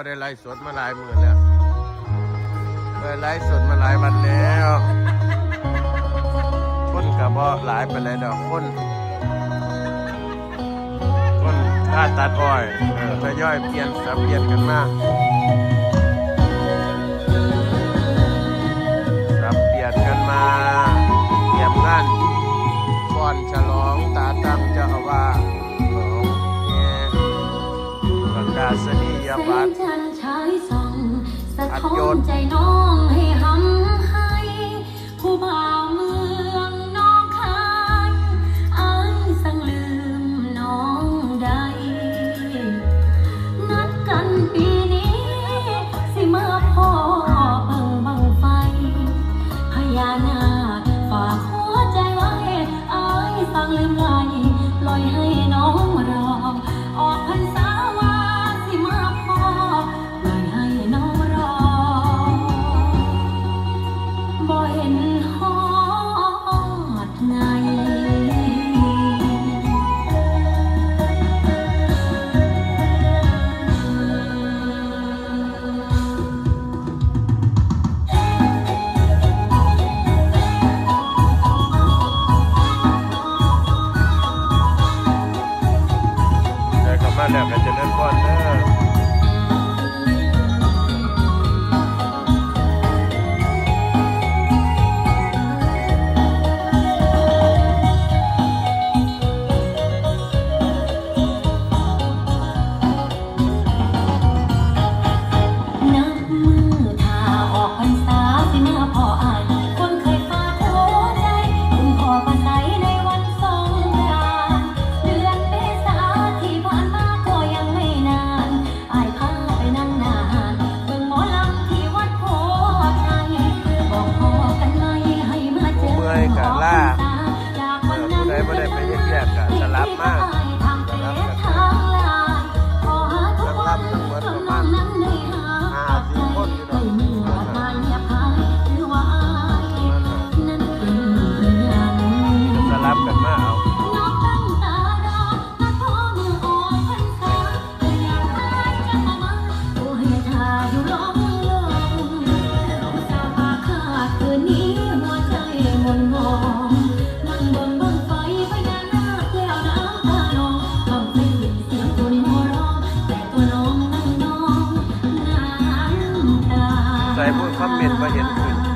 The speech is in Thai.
บ่ได้ไลฟ์สดมาหลายมื้อแล้วบ่ได้ไลฟ์สดมาหลายวันแล้วคนก็บ่หลายไปเลยดอกคนคนถ้าตัดอ้อยเออทยอยเปลี่ยนสับเปลี่ยนกันมาสับเปลี่ยนกันมาเตรียมงานก่อนฉลองตาตั้งเจ้าอาวาสของแง่ประกาศนียบัตรายส่องสะอัดท้โยอนใจน้องให้หำให้ ผู้บ่าวเมืองน้องคายอายสั่งลืมน้องใด นัดกันปีนี้ สิมาพ่อเบิ่งบังไฟ พญานาคฝากหัวใจไว้อายสั่งลืมไหลลอยให้น้อง แล้วก็จะเล่นบอลเด้อ ยมๆก็สลับมา Banyak.